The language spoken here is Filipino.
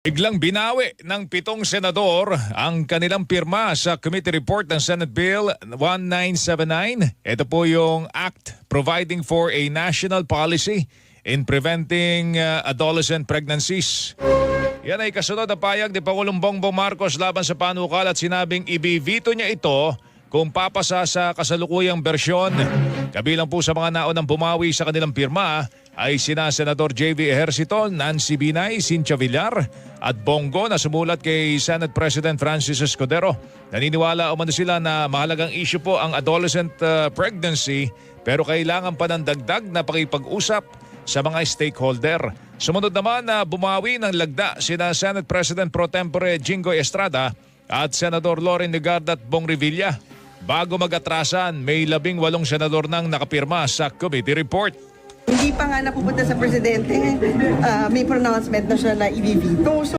Biglang binawi ng pitong senador ang kanilang pirma sa committee report ng Senate Bill 1979. Ito po yung act providing for a national policy in preventing uh, adolescent pregnancies. Yan ay kasunod na payag ni Pangulong Bongbong Marcos laban sa panukal at sinabing ibivito niya ito kung papasa sa kasalukuyang bersyon. Kabilang po sa mga naunang bumawi sa kanilang pirma ay sina Senador J.V. Ejercito, Nancy Binay, Cynthia Villar at Bongo na sumulat kay Senate President Francis Escudero. Naniniwala umano sila na mahalagang issue po ang adolescent uh, pregnancy pero kailangan pa ng dagdag na pakipag-usap sa mga stakeholder. Sumunod naman na bumawi ng lagda sina Senate President Pro Tempore Jingoy Estrada at Senador Loren Legarda at Bong Revilla. Bago mag-atrasan, may labing walong senador nang nakapirma sa committee report. Hindi pa nga napupunta sa presidente, ah, may pronouncement na siya na i-veto. So,